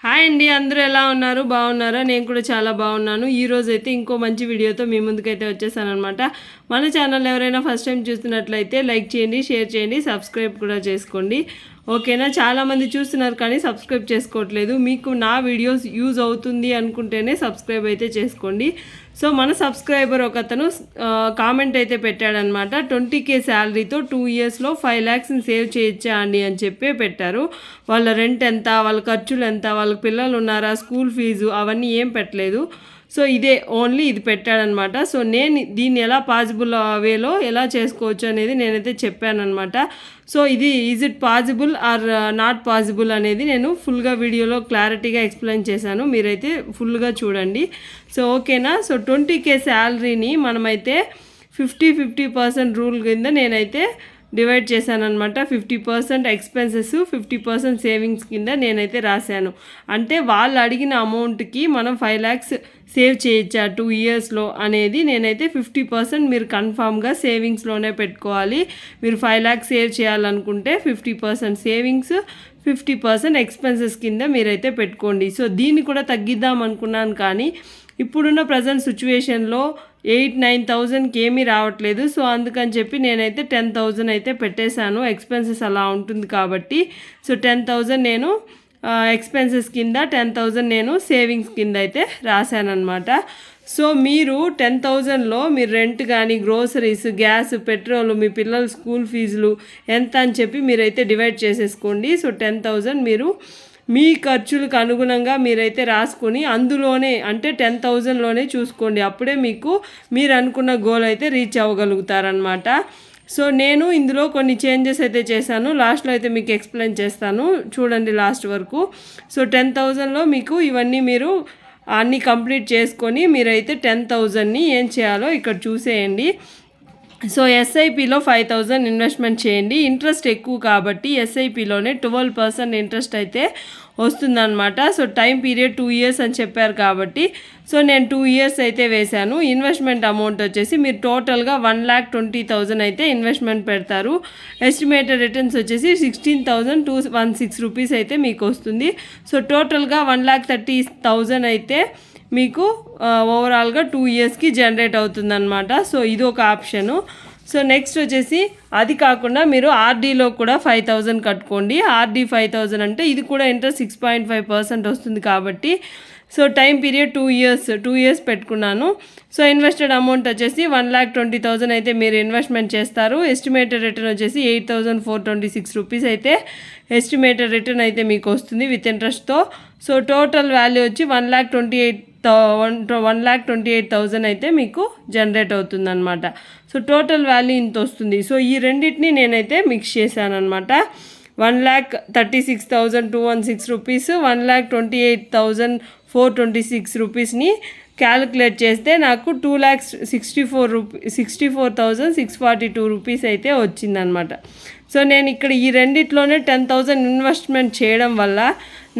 Hi అండి అందరూ ఎలా ఉన్నారు? బాగున్నారా? నేను కూడా చాలా బాగున్నాను. ఈ అయితే ఇంకో మంచి వీడియోతో మీ ముందుకైతే వచ్చేసాను అనమాట మన ఛానల్ ఎవరైనా ఫస్ట్ టైం చూస్తున్నట్లయితే లైక్ చేయండి షేర్ చేయండి సబ్స్క్రైబ్ కూడా చేసుకోండి. ఓకేనా చాలామంది చూస్తున్నారు కానీ సబ్స్క్రైబ్ చేసుకోవట్లేదు. మీకు నా వీడియోస్ యూజ్ అవుతుంది అనుకుంటేనే సబ్స్క్రైబ్ అయితే చేసుకోండి. సో మన సబ్స్క్రైబర్ ఒక అతను కామెంట్ అయితే పెట్టాడనమాట ట్వంటీ కే శాలరీతో టూ ఇయర్స్లో ఫైవ్ ల్యాక్స్ని సేవ్ చేయొచ్చా అండి అని చెప్పి పెట్టారు. వాళ్ళ రెంట్ ఎంత వాళ్ళ ఖర్చులు ఎంత వాళ్ళ పిల్లలు ఉన్నారా స్కూల్ ఫీజు అవన్నీ ఏం పెట్టలేదు. సో ఇదే ఓన్లీ ఇది పెట్టాడనమాట. సో నేను దీన్ని ఎలా పాసిబుల్ వేలో ఎలా చేసుకోవచ్చు అనేది నేనైతే చెప్పానమాట సో ఇది is it possible or not possible అనేది నేను ఫుల్గా వీడియోలో క్లారిటీగా ఎక్స్ప్లెయిన్ చేశాను. మీరైతే ఫుల్గా చూడండి. సో ఓకేనా? సో ట్వంటీ కే శాలరీని మనమైతే ఫిఫ్టీ ఫిఫ్టీ పర్సెంట్ రూల్ కింద నేనైతే డివైడ్ చేశాను అనమాట fifty percent expenses fifty percent savings కింద నేనైతే రాశాను. అంటే వాళ్ళు అడిగిన అమౌంట్కి మనం ఫైవ్ ల్యాక్స్ సేవ్ చేయొచ్చా టూ ఇయర్స్లో అనేది నేనైతే ఫిఫ్టీ పర్సెంట్ మీరు కన్ఫామ్గా సేవింగ్స్లోనే పెట్టుకోవాలి. మీరు ఫైవ్ ల్యాక్స్ సేవ్ చేయాలనుకుంటే fifty percent savings fifty percent expenses కింద మీరైతే పెట్టుకోండి. సో దీన్ని కూడా తగ్గిద్దాం అనుకున్నాను కానీ ఇప్పుడున్న ప్రజెంట్ సిచ్యువేషన్లో ఎయిట్ నైన్ థౌజండ్కి ఏమీ రావట్లేదు. సో అందుకని చెప్పి నేనైతే టెన్ థౌజండ్ అయితే పెట్టేశాను. ఎక్స్పెన్సెస్ అలా ఉంటుంది కాబట్టి. సో టెన్ థౌజండ్ నేను ఎక్స్పెన్సెస్ కింద టెన్ థౌజండ్ నేను సేవింగ్స్ కింద అయితే రాశానమాట సో మీరు టెన్ థౌజండ్లో మీరు రెంట్ కానీ గ్రోసరీస్ గ్యాస్ పెట్రోల్ మీ పిల్లల స్కూల్ ఫీజులు ఎంత అని చెప్పి మీరైతే డివైడ్ చేసేసుకోండి. సో టెన్ థౌజండ్ మీరు మీ ఖర్చులకు అనుగుణంగా మీరైతే రాసుకొని అందులోనే అంటే టెన్ థౌజండ్లోనే చూసుకోండి. అప్పుడే మీకు మీరు అనుకున్న గోల్ అయితే రీచ్ అవ్వగలుగుతారనమాట సో నేను ఇందులో కొన్ని చేంజెస్ అయితే చేశాను. లాస్ట్లో అయితే మీకు ఎక్స్ప్లెయిన్ చేస్తాను. చూడండి లాస్ట్ వరకు. సో టెన్ థౌజండ్లో మీకు ఇవన్నీ మీరు అన్నీ కంప్లీట్ చేసుకొని మీరైతే టెన్ థౌజండ్ని ఏం చేయాలో ఇక్కడ చూసేయండి. సో ఎస్ఐపిలో ఫైవ్ థౌజండ్ ఇన్వెస్ట్మెంట్ చేయండి. ఇంట్రెస్ట్ ఎక్కువ కాబట్టి ఎస్ఐపిలోనే ట్వెల్వ్ పర్సెంట్ ఇంట్రెస్ట్ అయితే వస్తుందన్నమాట. So time period two years అని చెప్పారు కాబట్టి. సో నేను టూ ఇయర్స్ అయితే వేశాను. ఇన్వెస్ట్మెంట్ అమౌంట్ వచ్చేసి మీరు టోటల్గా వన్ ల్యాక్ ట్వంటీ థౌజండ్ అయితే ఇన్వెస్ట్మెంట్ పెడతారు. ఎస్టిమేటెడ్ రిటర్న్స్ వచ్చేసి sixteen thousand two one six rupees అయితే మీకు వస్తుంది. సో టోటల్గా వన్ ల్యాక్ థర్టీ థౌజండ్ అయితే మీకు ఓవరాల్గా టూ ఇయర్స్కి జనరేట్ అవుతుందన్నమాట. సో ఇది ఒక ఆప్షను సో నెక్స్ట్ వచ్చేసి అది కాకుండా మీరు ఆర్డీలో కూడా ఫైవ్ థౌజండ్ కట్టుకోండి. ఆర్డీ ఫైవ్ థౌజండ్ అంటే ఇది కూడా interest six point five percent వస్తుంది కాబట్టి so time period two years two years పెట్టుకున్నాను. సో ఇన్వెస్టెడ్ అమౌంట్ వచ్చేసి వన్ ల్యాక్ ట్వంటీ థౌజండ్ అయితే మీరు ఇన్వెస్ట్మెంట్ చేస్తారు. ఎస్టిమేటెడ్ రిటర్న్ వచ్చేసి eight thousand four twenty six rupees అయితే ఎస్టిమేటెడ్ రిటర్న్ అయితే మీకు వస్తుంది విత్ ఇంట్రెస్ట్తో సో టోటల్ వాల్యూ వచ్చి one lakh twenty eight one one lakh twenty eight thousand అయితే మీకు జనరేట్ అవుతుందన్నమాట. సో టోటల్ వాల్యూ ఇంత వస్తుంది. సో ఈ రెండింటిని నేనైతే మిక్స్ చేశాను అనమాట one lakh thirty six thousand two one six rupees one lakh twenty eight thousand four twenty six రూపీస్ని calculate చేస్తే నాకు two lakhs sixty four rupee sixty four thousand six forty two rupees అయితే వచ్చిందనమాట so నేను ఇక్కడ ఈ రెండిట్లోనే ten thousand investment చేయడం వల్ల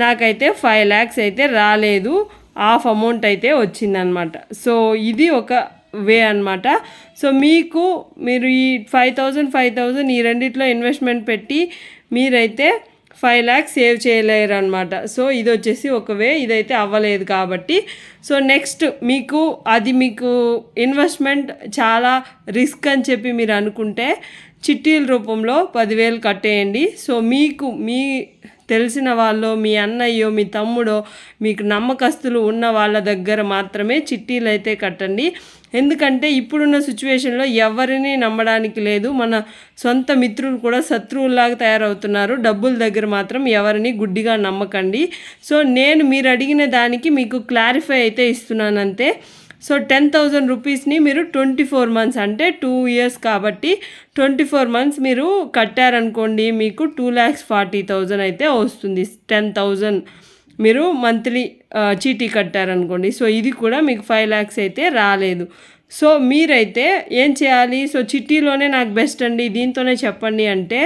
నాకైతే ఫైవ్ ల్యాక్స్ అయితే రాలేదు. హాఫ్ అమౌంట్ అయితే వచ్చిందనమాట. సో ఇది ఒక వే అనమాట. సో మీకు మీరు ఈ ఫైవ్ థౌజండ్ ఫైవ్ థౌజండ్ ఈ రెండిట్లో ఇన్వెస్ట్మెంట్ పెట్టి మీరైతే ఫైవ్ ల్యాక్స్ సేవ్ చేయలేరు అనమాట సో ఇది వచ్చేసి ఒక వే ఇదైతే అవ్వలేదు కాబట్టి. సో నెక్స్ట్ మీకు అది మీకు ఇన్వెస్ట్మెంట్ చాలా రిస్క్ అని చెప్పి మీరు అనుకుంటే చిట్టీల రూపంలో పదివేలు కట్టేయండి. సో మీకు మీ తెలిసిన వాళ్ళు మీ అన్నయ్యో మీ తమ్ముడో మీకు నమ్మకస్తులు ఉన్న వాళ్ళ దగ్గర మాత్రమే చిట్టీలు అయితే కట్టండి. ఎందుకంటే ఇప్పుడున్న సిచ్యువేషన్లో ఎవరిని నమ్మడానికి లేదు. మన సొంత మిత్రులు కూడా శత్రువుల్లాగా తయారవుతున్నారు. డబ్బుల దగ్గర మాత్రం ఎవరిని గుడ్డిగా నమ్మకండి. సో నేను మీరు అడిగిన దానికి మీకు క్లారిఫై అయితే ఇస్తున్నాను అంతే సో టెన్ థౌజండ్ రూపీస్ని మీరు ట్వంటీ ఫోర్ మంత్స్ అంటే టూ ఇయర్స్ కాబట్టి ట్వంటీ ఫోర్ మంత్స్ మీరు కట్టారనుకోండి మీకు టూ ల్యాక్స్ ఫార్టీ థౌజండ్ అయితే వస్తుంది. టెన్ థౌజండ్ మీరు మంత్లీ చీటీ కట్టారనుకోండి. సో ఇది కూడా మీకు ఫైవ్ ల్యాక్స్ అయితే రాలేదు. సో మీరైతే ఏం చేయాలి? సో చిట్టీలోనే నాకు బెస్ట్ అండి దీంతోనే చెప్పండి అంటే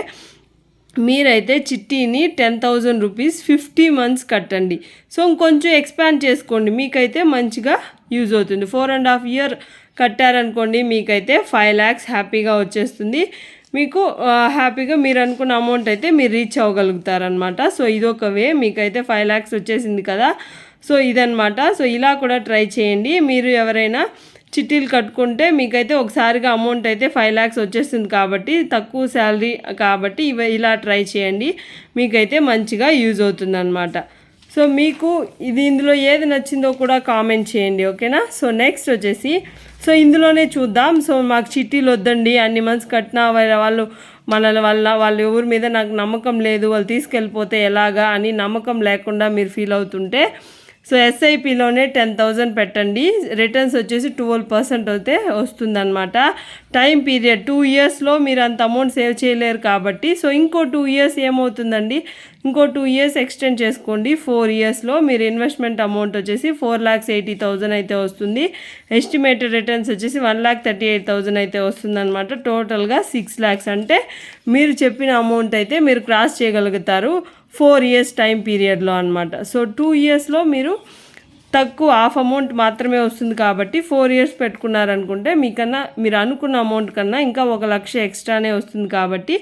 మీరైతే చిట్టీని ten thousand rupees fifty months కట్టండి. సో ఇంకొంచెం ఎక్స్పాండ్ చేసుకోండి. మీకైతే మంచిగా యూజ్ అవుతుంది. ఫోర్ అండ్ హాఫ్ ఇయర్ కట్టారనుకోండి మీకైతే ఫైవ్ ల్యాక్స్ హ్యాపీగా వచ్చేస్తుంది. మీకు హ్యాపీగా మీరు అనుకున్న అమౌంట్ అయితే మీరు రీచ్ అవ్వగలుగుతారనమాట. సో ఇదొక వే. మీకైతే ఫైవ్ ల్యాక్స్ వచ్చేసింది కదా. సో ఇదనమాట. సో ఇలా కూడా ట్రై చేయండి. మీరు ఎవరైనా చిట్టీలు కట్టుకుంటే మీకైతే ఒకసారిగా అమౌంట్ అయితే ఫైవ్ ల్యాక్స్ వచ్చేస్తుంది కాబట్టి తక్కువ శాలరీ కాబట్టి ఇవి ఇలా ట్రై చేయండి. మీకైతే మంచిగా యూజ్ అవుతుంది అనమాట సో మీకు ఇది ఇందులో ఏది నచ్చిందో కూడా కామెంట్ చేయండి ఓకేనా? సో నెక్స్ట్ వచ్చేసి సో ఇందులోనే చూద్దాం. సో మాకు చిట్టీలు వద్దండి. అన్ని మంత్స్ కట్టినా వాళ్ళ వాళ్ళు మనల వల్ల వాళ్ళ ఎవరి మీద నాకు నమ్మకం లేదు. వాళ్ళు తీసుకెళ్ళిపోతే ఎలాగా అని నమ్మకం లేకుండా మీరు ఫీల్ అవుతుంటే సో ఎస్ఐపిలోనే టెన్ థౌజండ్ పెట్టండి. రిటర్న్స్ వచ్చేసి ట్వెల్వ్ పర్సెంట్ అయితే వస్తుందన్నమాట. టైం పీరియడ్ టూ ఇయర్స్లో మీరు అంత అమౌంట్ సేవ్ చేయలేరు కాబట్టి సో ఇంకో టూ ఇయర్స్ ఏమవుతుందండి? ఇంకో టూ ఇయర్స్ ఎక్స్టెండ్ చేసుకోండి. ఫోర్ ఇయర్స్లో మీరు ఇన్వెస్ట్మెంట్ అమౌంట్ వచ్చేసి ఫోర్ ల్యాక్స్ ఎయిటీ థౌజండ్ అయితే వస్తుంది. ఎస్టిమేటెడ్ రిటర్న్స్ వచ్చేసి one lakh thirty eight thousand అయితే వస్తుందన్నమాట. టోటల్గా సిక్స్ ల్యాక్స్ అంటే మీరు చెప్పిన అమౌంట్ అయితే మీరు క్రాస్ చేయగలుగుతారు. ఫోర్ ఇయర్స్ టైం పీరియడ్లో అనమాట సో టూ ఇయర్స్లో మీరు తక్కువ హాఫ్ అమౌంట్ మాత్రమే వస్తుంది కాబట్టి ఫోర్ ఇయర్స్ పెట్టుకున్నారనుకుంటే మీకన్నా మీరు అనుకున్న అమౌంట్ కన్నా ఇంకా ఒక లక్ష ఎక్స్ట్రానే వస్తుంది కాబట్టి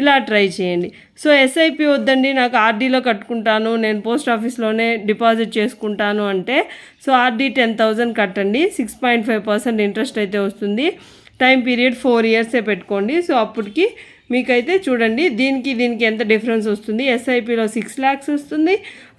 ఇలా ట్రై చేయండి. సో ఎస్ఐపి వద్దండి నాకు ఆర్డీలో కట్టుకుంటాను నేను పోస్ట్ ఆఫీస్లోనే డిపాజిట్ చేసుకుంటాను అంటే సో ఆర్డీ టెన్ థౌజండ్ కట్టండి six point five percent interest అయితే వస్తుంది. టైం పీరియడ్ ఫోర్ ఇయర్సే పెట్టుకోండి. సో అప్పటికి మీకైతే చూడండి దీనికి దీనికి ఎంత డిఫరెన్స్ వస్తుంది? ఎస్ఐపిలో సిక్స్ ల్యాక్స్ వస్తుంది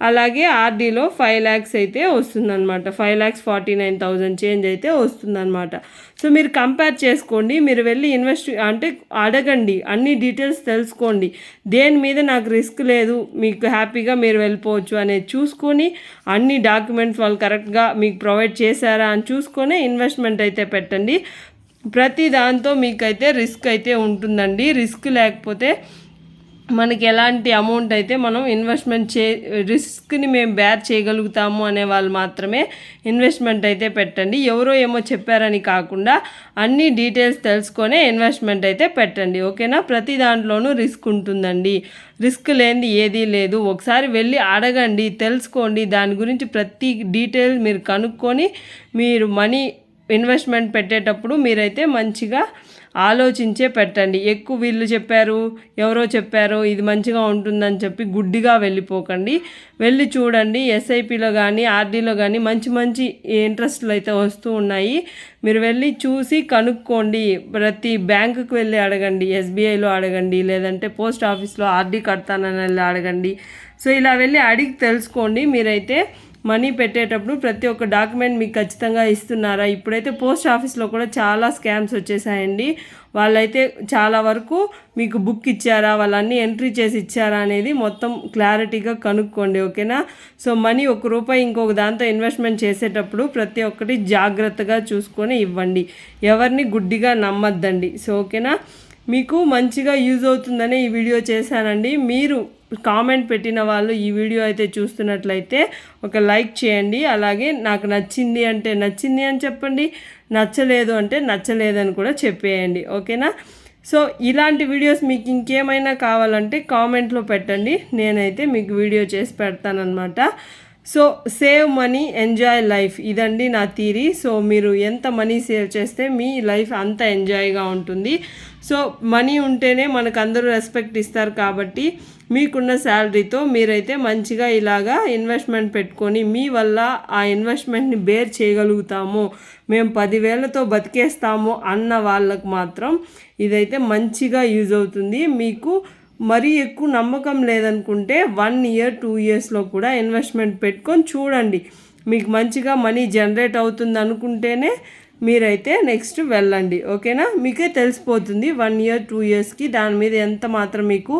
అలాగే ఆర్డీలో ఫైవ్ ల్యాక్స్ అయితే వస్తుందన్నమాట. Five lakhs forty nine thousand change అయితే వస్తుందన్నమాట. సో మీరు కంపేర్ చేసుకోండి మీరు వెళ్ళి ఇన్వెస్ట్ అంటే అడగండి అన్ని డీటెయిల్స్ తెలుసుకోండి. దేని మీద నాకు రిస్క్ లేదు మీకు హ్యాపీగా మీరు వెళ్ళిపోవచ్చు అనేది చూసుకొని అన్ని డాక్యుమెంట్స్ వాళ్ళు కరెక్ట్గా మీకు ప్రొవైడ్ చేశారా అని చూసుకొని ఇన్వెస్ట్మెంట్ అయితే పెట్టండి. ప్రతి దాంతో మీకైతే రిస్క్ అయితే ఉంటుందండి. రిస్క్ లేకపోతే మనకి ఎలాంటి అమౌంట్ అయితే మనం ఇన్వెస్ట్మెంట్ చే రిస్క్ని మేము బేర్ చేయగలుగుతాము అనే వాళ్ళు మాత్రమే ఇన్వెస్ట్మెంట్ అయితే పెట్టండి. ఎవరో ఏమో చెప్పారని కాకుండా అన్ని డీటెయిల్స్ తెలుసుకొనే ఇన్వెస్ట్మెంట్ అయితే పెట్టండి. ఓకేనా ప్రతి దాంట్లోనూ రిస్క్ ఉంటుందండి. రిస్క్ లేనిది ఏదీ లేదు. ఒకసారి వెళ్ళి అడగండి తెలుసుకోండి. దాని గురించి ప్రతి డీటెయిల్ మీరు కనుక్కొని మీరు మనీ ఇన్వెస్ట్మెంట్ పెట్టేటప్పుడు మీరైతే మంచిగా ఆలోచించే పెట్టండి. ఎక్కువ వీళ్ళు చెప్పారు ఎవరో చెప్పారు ఇది మంచిగా ఉంటుందని చెప్పి గుడ్డిగా వెళ్ళిపోకండి. వెళ్ళి చూడండి ఎస్ఐపిలో కానీ ఆర్డీలో కానీ మంచి మంచి ఇంట్రెస్ట్లు అయితే వస్తూ ఉన్నాయి. మీరు వెళ్ళి చూసి కనుక్కోండి. ప్రతి బ్యాంకుకి వెళ్ళి అడగండి ఎస్బీఐలో అడగండి లేదంటే పోస్ట్ ఆఫీస్లో ఆర్డీ కడతానని వెళ్ళి అడగండి. సో ఇలా వెళ్ళి అడిగి తెలుసుకోండి. మీరైతే మనీ పెట్టేటప్పుడు ప్రతి ఒక్క డాక్యుమెంట్ మీకు ఖచ్చితంగా ఇస్తున్నారా? ఇప్పుడైతే పోస్ట్ ఆఫీస్లో కూడా చాలా స్కామ్స్ వచ్చేసాయండి. వాళ్ళైతే చాలా వరకు మీకు బుక్ ఇచ్చారా? వాళ్ళన్నీ ఎంట్రీ చేసి ఇచ్చారా అనేది మొత్తం క్లారిటీగా కనుక్కోండి ఓకేనా? సో మనీ ఒక రూపాయి ఇంకొక దాంతో ఇన్వెస్ట్మెంట్ చేసేటప్పుడు ప్రతి ఒక్కటి జాగ్రత్తగా చూసుకొని ఇవ్వండి. ఎవరిని గుడ్డిగా నమ్మద్దండి సో ఓకేనా? మీకు మంచిగా యూజ్ అవుతుందనే ఈ వీడియో చేశానండి. మీరు కామెంట్ పెట్టిన వాళ్ళు ఈ వీడియో అయితే చూస్తున్నట్లయితే ఒక లైక్ చేయండి. అలాగే నాకు నచ్చింది అంటే నచ్చింది అని చెప్పండి. నచ్చలేదు అంటే నచ్చలేదని కూడా చెప్పేయండి. ఓకేనా? సో ఇలాంటి వీడియోస్ మీకు ఇంకేమైనా కావాలంటే కామెంట్లో పెట్టండి. నేనైతే మీకు వీడియో చేసి పెడతానమాట so save money enjoy life ఇదండి నా థీరీ సో మీరు ఎంత మనీ సేవ్ చేస్తే మీ లైఫ్ అంత ఎంజాయ్గా ఉంటుంది. సో మనీ ఉంటేనే మనకు అందరూ రెస్పెక్ట్ ఇస్తారు కాబట్టి మీకున్న శాలరీతో మీరైతే మంచిగా ఇలాగా ఇన్వెస్ట్మెంట్ పెట్టుకొని మీ వల్ల ఆ ఇన్వెస్ట్మెంట్ని బేర్ చేయగలుగుతాము. మేము పదివేలతో బతికేస్తాము అన్న వాళ్ళకు మాత్రం ఇదైతే మంచిగా యూజ్ అవుతుంది. మీకు మరీ ఎక్కువ నమ్మకం లేదనుకుంటే వన్ ఇయర్ టూ ఇయర్స్లో కూడా ఇన్వెస్ట్మెంట్ పెట్టుకొని చూడండి. మీకు మంచిగా మనీ జనరేట్ అవుతుంది అనుకుంటేనే మీరైతే నెక్స్ట్ వెళ్ళండి. ఓకేనా? మీకే తెలిసిపోతుంది వన్ ఇయర్ టూ ఇయర్స్కి దాని మీద ఎంత మాత్రం మీకు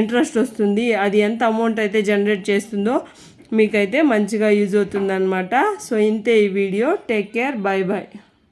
ఇంట్రెస్ట్ వస్తుంది అది ఎంత అమౌంట్ అయితే జనరేట్ చేస్తుందో మీకైతే మంచిగా యూజ్ అవుతుందన్నమాట. సో ఇంతే ఈ video take care bye bye